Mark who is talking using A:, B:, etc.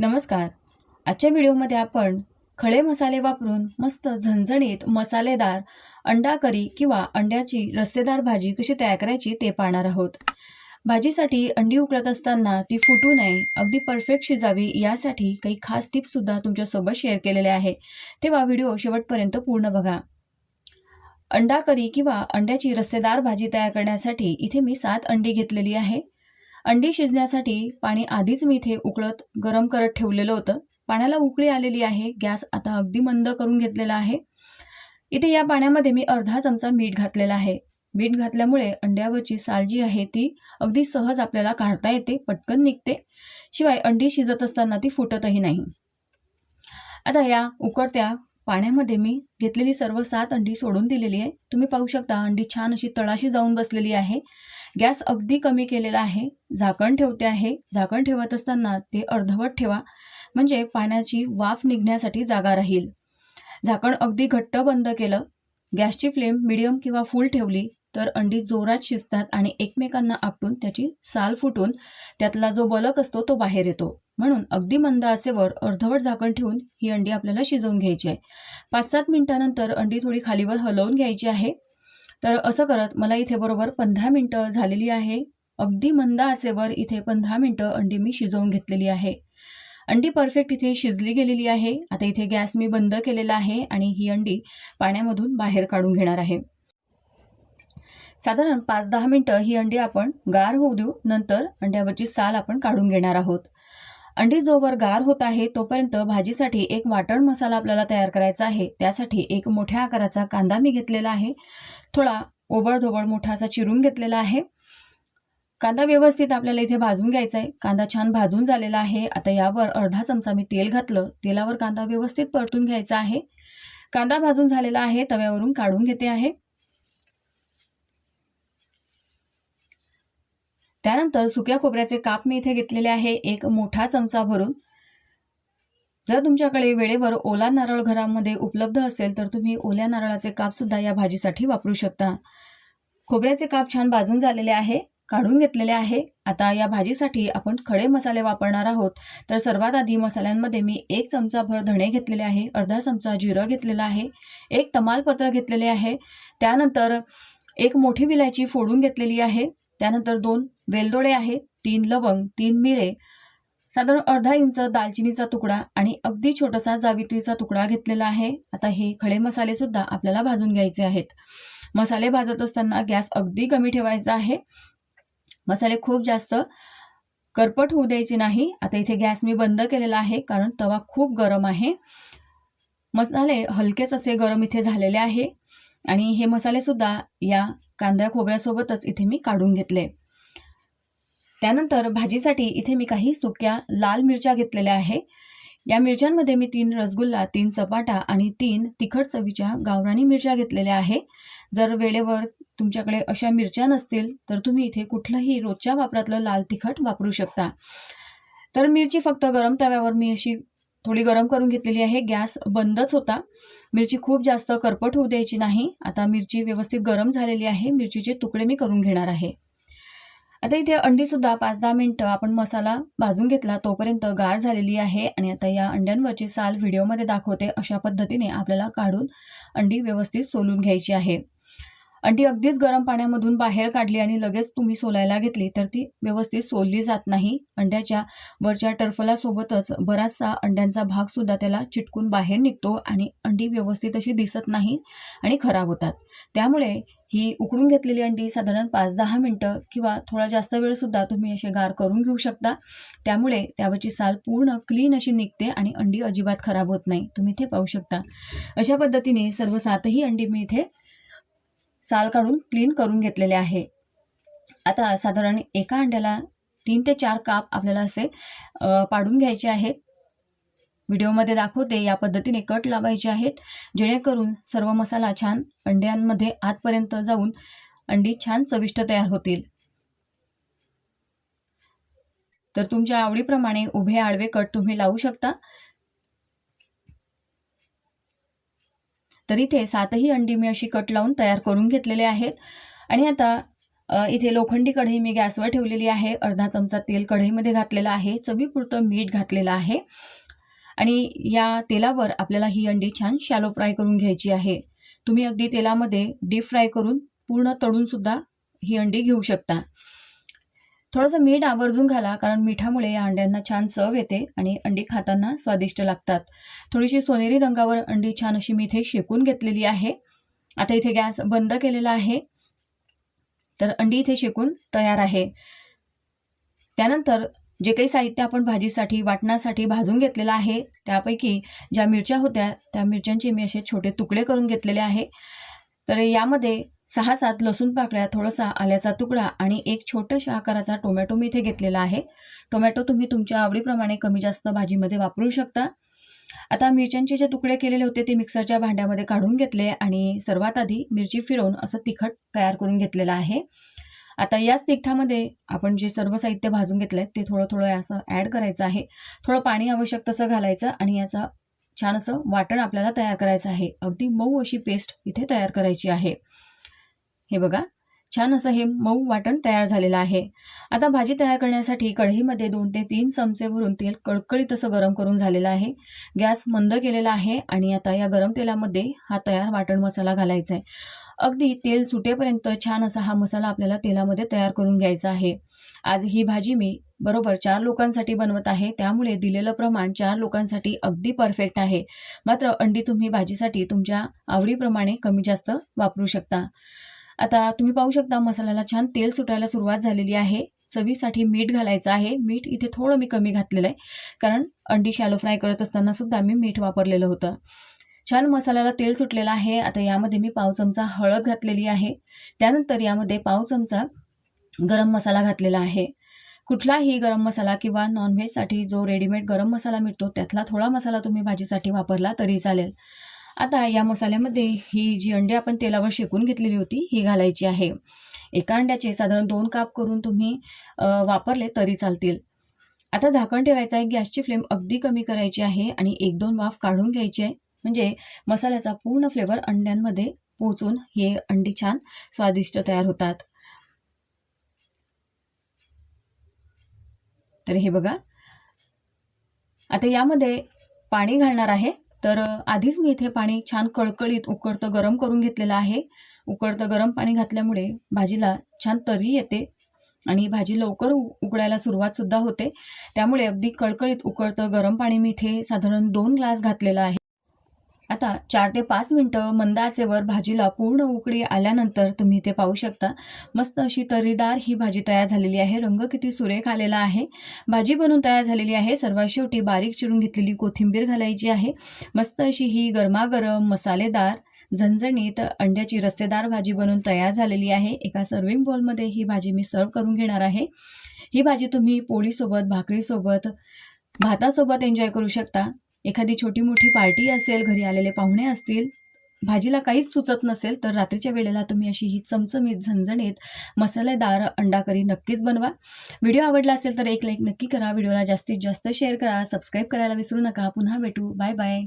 A: नमस्कार. आजच्या व्हिडिओमध्ये आपण खळे मसाले वापरून मस्त झणझणीत मसालेदार अंडा करी किंवा अंड्याची रस्सेदार भाजी कशी तयार करायची ते पाहणार आहोत. भाजीसाठी अंडी उकळत असताना ती फुटू नये अगदी परफेक्ट शिजावी यासाठी काही खास टिप्ससुद्धा तुमच्यासोबत शेअर केलेले आहे. तेव्हा व्हिडिओ शेवटपर्यंत पूर्ण बघा. अंडा करी किंवा अंड्याची रस्सेदार भाजी तयार करण्यासाठी इथे मी सात अंडी घेतलेली आहे. अंडी शिजण्यासाठी पाणी आधीच मी इथे उकळत गरम करत ठेवलेलं होतं. पाण्याला उकळी आलेली आहे. गॅस आता अगदी मंद करून घेतलेला आहे. इथे या पाण्यामध्ये मी अर्धा चमचा मीठ घातलेला आहे. मीठ घातल्यामुळे अंड्यावरची साल जी आहे ती अगदी सहज आपल्याला काढता येते पटकन निघते. शिवाय अंडी शिजत असताना ती फुटतही नाही. आता या उकळत्या पाण्यामध्ये मी घेतलेली सर्व सात अंडी सोडून दिलेली आहे. तुम्ही पाहू शकता अंडी छान अशी तळाशी जाऊन बसलेली आहे. गॅस अगदी कमी केलेला आहे. झाकण ठेवते आहे. झाकण ठेवत असताना ते अर्धवट ठेवा. म्हणजे पाण्याची वाफ निघण्यासाठी जागा राहील. झाकण अगदी घट्ट बंद केलं. गॅसची फ्लेम मिडियम किंवा फुल ठेवली. तर अंडी जोरात शिजतात आणि एकमेकांना आपटून त्याची साल फुटून त्यातला जो बलक असतो तो बाहेर येतो. म्हणून अगदी मंद आचेवर अर्धवट झाकण ठेवून ही अंडी आपल्याला शिजवून घ्यायची आहे. पाच सात मिनिटानंतर अंडी थोडी खालीवर हलवून घ्यायची आहे. तर असं करत मला इथे बरोबर पंधरा मिनटं झालेली आहे. अगदी मंद आचेवर इथे पंधरा मिनटं अंडी मी शिजवून घेतलेली आहे. अंडी परफेक्ट इथे शिजली गेलेली आहे. आता इथे गॅस मी बंद केलेला आहे आणि ही अंडी पाण्यामधून बाहेर काढून घेणार आहे. साधारण पाच दहा मिनटं ही अंडी आपण गार होऊ देऊ. नंतर अंड्यावरची साल आपण काढून घेणार आहोत. अंडी जोवर गार होत आहे तोपर्यंत भाजीसाठी एक वाटण मसाला आपल्याला तयार करायचा आहे. त्यासाठी एक मोठ्या आकाराचा कांदा मी घेतलेला आहे. थोडा ओबळधोबळ मोठा असा चिरून घेतलेला आहे. कांदा व्यवस्थित आपल्याला इथे भाजून घ्यायचा आहे. कांदा छान भाजून झालेला आहे. आता यावर अर्धा चमचा मी तेल घातलं. तेलावर कांदा व्यवस्थित परतून घ्यायचा आहे. कांदा भाजून झालेला आहे. तव्यावरून काढून घेते आहे. त्यानंतर सुक्या खोबऱ्याचे काप मी इथे घेतलेले आहे. एक मोठा चमचा भरून. जर तुमच्याकडे वेळेवर ओला नारळ घरामध्ये उपलब्ध असेल तर तुम्ही ओल्या नारळाचे काप सुद्धा या भाजीसाठी वापरू शकता. खोबऱ्याचे काप छान भाजून झालेले आहे काढून घेतलेले आहे. आता या भाजीसाठी आपण खडे मसाले वापरणार आहोत. तर सर्वात आधी मसाल्यांमध्ये मी एक चमचा भर धणे घेतलेले आहे अर्धा चमचा जिरं घेतलेला आहे एक तमालपत्र घेतलेले आहे. त्यानंतर एक मोठी विलायची फोडून घेतलेली आहे. त्यानंतर दोन वेलदोडे आहेत तीन लवंग तीन मिरे साधारण अर्धा इंच दालचिनीचा तुकडा आणि अगदी छोटासा जावित्रीचा तुकडा घेतलेला आहे. आता हे खडे मसाले सुद्धा आपल्याला भाजून घ्यायचे आहेत. मसाले भाजत असताना गॅस अगदी कमी ठेवायचा आहे. मसाले खूप जास्त करपट होऊ द्यायचे नाही. आता इथे गॅस मी बंद केलेला आहे कारण तवा खूप गरम आहे. मसाले हलकेच असे गरम इथे झालेले आहे. आणि हे मसाले सुद्धा या कांद्या खोबऱ्यासोबतच इथे मी काढून घेतले. त्यानंतर भाजीसाठी इथे मी काही सुक्या लाल मिरच्या घेतलेल्या आहे. या मिरच्यांमध्ये मी तीन रसगुल्ला तीन चपाटा आणि तीन तिखट चवीच्या गावरानी मिरच्या घेतलेल्या आहे. जर वेळेवर तुमच्याकडे अशा मिरच्या नसतील तर तुम्ही इथे कुठलंही रोजच्या वापरातलं लाल तिखट वापरू शकता. तर मिरची फक्त गरम तव्यावर मी अशी थोडी गरम करून घेतलेली आहे. गॅस बंदच होता. मिरची खूप जास्त करपट होऊ द्यायची नाही. आता मिरची व्यवस्थित गरम झालेली आहे. मिरचीचे तुकडे मी करून घेणार आहे. आता इथे अंडीसुद्धा पाच दहा मिनटं आपण मसाला भाजून घेतला. तोपर्यंत गार झालेली आहे आणि आता या अंड्यांवरची साल व्हिडिओमध्ये दाखवते. अशा पद्धतीने आपल्याला काढून अंडी व्यवस्थित सोलून घ्यायची आहे. अंडी अगदीच गरम पाण्यामधून बाहेर काढली आणि लगेच तुम्ही सोलायला घेतली तर ती व्यवस्थित सोलली जात नाही. अंड्याच्या वरच्या टर्फलासोबतच बराचसा अंड्यांचा भागसुद्धा त्याला चिटकून बाहेर निघतो आणि अंडी व्यवस्थित अशी दिसत नाही आणि खराब होतात. त्यामुळे ही उकडून घेतलेली अंडी साधारण पाच दहा मिनटं किंवा थोडा जास्त वेळसुद्धा तुम्ही असे गार करून घेऊ शकता. त्यामुळे त्यावरची साल पूर्ण क्लीन अशी निघते आणि अंडी अजिबात खराब होत नाही. तुम्ही इथे पाहू शकता. अशा पद्धतीने सर्व सातही अंडी मी इथे साल काढून क्लीन करून घेतलेले आहे. आता साधारण एका अंड्याला तीन ते चार काप आपल्याला असे पाडून घ्यायचे आहेत. व्हिडिओमध्ये दाखवते या पद्धतीने कट लावायचे आहेत. जेणेकरून सर्व मसाला छान अंड्यांमध्ये आतपर्यंत जाऊन अंडी छान चविष्ट तयार होतील. तर तुमच्या आवडीप्रमाणे उभे आडवे कट तुम्ही लावू शकता. तर इथे सातही अंडी मी अशी कट लावून तयार करून घेतलेले आहेत. आणि आता इथे लोखंडी कढई मी गॅसवर ठेवलेली आहे. अर्धा चमचा तेल कढईमध्ये घातलेलं आहे. चवीपुरतं मीठ घातलेलं आहे. आणि या तेलावर आपल्याला ही अंडी छान शॅलो फ्राय करून घ्यायची आहे. तुम्ही अगदी तेलामध्ये डीप फ्राय करून पूर्ण तळूनसुद्धा ही अंडी घेऊ शकता. थोडंसं मीठ आवर्जून घाला कारण मिठामुळे या अंड्यांना छान चव येते आणि अंडी खाताना स्वादिष्ट लागतात. थोडीशी सोनेरी रंगावर अंडी छान अशी मी इथे शेकून घेतलेली आहे. आता इथे गॅस बंद केलेला आहे. तर अंडी इथे शेकून तयार आहे. त्यानंतर जे काही साहित्य आपण भाजीसाठी वाटण्यासाठी भाजून घेतलेलं आहे त्यापैकी ज्या मिरच्या होत्या त्या मिरच्यांचे मी असे छोटे तुकडे करून घेतलेले आहे. तर यामध्ये सहा सात लसूण पाकळ्या थोडासा आल्याचा तुकडा आणि एक छोट्याशा आकाराचा टोमॅटो मी इथे घेतलेला आहे. टोमॅटो तुम्ही तुमच्या आवडीप्रमाणे कमी जास्त भाजीमध्ये वापरू शकता. आता मिरच्यांचे जे तुकडे केलेले होते ते मिक्सरच्या भांड्यामध्ये काढून घेतले आणि सर्वात आधी मिरची फिरवून असं तिखट तयार करून घेतलेलं आहे. आता याच तिखटामध्ये आपण जे सर्व साहित्य भाजून घेतलं आहे ते थोडं थोडं असं ॲड करायचं आहे. थोडं पाणी आवश्यक तसं घालायचं आणि याचं छान असं वाटण आपल्याला तयार करायचं आहे. अगदी मऊ अशी पेस्ट इथे तयार करायची आहे. हे बघा छान असं हे मऊ वाटण तयार झालेलं आहे. आता भाजी तयार करण्यासाठी कढईमध्ये दोन ते तीन चमचे भरून तेल कडकडीत असं गरम करून झालेलं आहे. गॅस मंद केलेला आहे आणि आता या गरम तेलामध्ये हा तयार वाटण मसाला घालायचा आहे. अगदी तेल सुटेपर्यंत छान असा हा मसाला आपल्याला तेलामध्ये तयार करून घ्यायचा आहे. आज ही भाजी मी बरोबर चार लोकांसाठी बनवत आहे. त्यामुळे दिलेलं प्रमाण चार लोकांसाठी अगदी परफेक्ट आहे. मात्र अंडी तुम्ही भाजीसाठी तुमच्या आवडीप्रमाणे कमी जास्त वापरू शकता. आता तुम्ही पाहू शकता मसाल्याला छान तेल सुटायला सुरुवात झालेली आहे. चवीसाठी मीठ घालायचं आहे. मीठ इथे थोडं मी कमी घातलेलं आहे. कारण अंडी शॅलो फ्राय करत असताना सुद्धा मी मीठ वापरलेलं होतं. छान मसाल्याला तेल सुटलेलं आहे. आता यामध्ये मी पाव चमचा हळद घातलेली आहे. त्यानंतर यामध्ये पाव चमचा गरम मसाला घातलेला आहे. कुठलाही गरम मसाला किंवा नॉनव्हेजसाठी जो रेडीमेड गरम मसाला मिळतो त्यातला थोडा मसाला तुम्ही भाजीसाठी वापरला तरी चालेल. आता या मसाल्यामध्ये ही जी अंडी आपण तेलावर शेकून घेतलेली होती ही घालायची आहे. एका अंड्याचे साधारण दोन काप करून तुम्ही वापरले तरी चालतील. आता झाकण ठेवायचं आहे गॅसची फ्लेम अगदी कमी करायची आहे आणि एक दोन वाफ काढून घ्यायची. आहे म्हणजे मसाल्याचा पूर्ण फ्लेवर अंड्यांमध्ये पोचून हे अंडी छान स्वादिष्ट तयार होतात. तर हे बघा. आता यामध्ये पाणी घालणार आहे. तर आधीच मी इथे पाणी छान कळकळीत उकळतं गरम करून घेतलेलं आहे. उकळतं गरम पाणी घातल्यामुळे भाजीला छान तरी येते आणि भाजी लवकर उकडायला सुरुवातसुद्धा होते. त्यामुळे अगदी कळकळीत उकळतं गरम पाणी मी इथे साधारण दोन ग्लास घातलेलं आहे. आता चार ते पाच मिनटं मंद आचेवर भाजीला पूर्ण उकळी आल्यानंतर तुम्ही ते पाहू शकता. मस्त अशी तर्रीदार ही भाजी तयार झालेली आहे. रंग किती सुरेख आलेला आहे. भाजी बनवून तयार झालेली आहे. सर्वात शेवटी बारीक चिरून घेतलेली कोथिंबीर घालायची आहे. मस्त अशी ही गरमागरम मसालेदार झणझणीत अंड्याची रस्तेदार भाजी बनवून तयार झालेली आहे. एका सर्विंग बॉलमध्ये ही भाजी मी सर्व करून घेणार आहे. ही भाजी तुम्ही पोळीसोबत भाकरीसोबत भातासोबत एन्जॉय करू शकता. एखादी छोटी मोठी पार्टी असेल घरी आलेले पाहुणे असतील भाजीला काहीच सुचत नसेल तर रात्रीच्या वेळेला तुम्ही अशी ही चमचमीत झणझणीत मसालेदार अंडा करी नक्कीच बनवा. व्हिडिओ आवडला असेल तर एक लाईक नक्की करा. व्हिडिओला जास्तीत जास्त शेअर करा. सबस्क्राईब करायला विसरू नका. पुन्हा भेटू. Bye bye.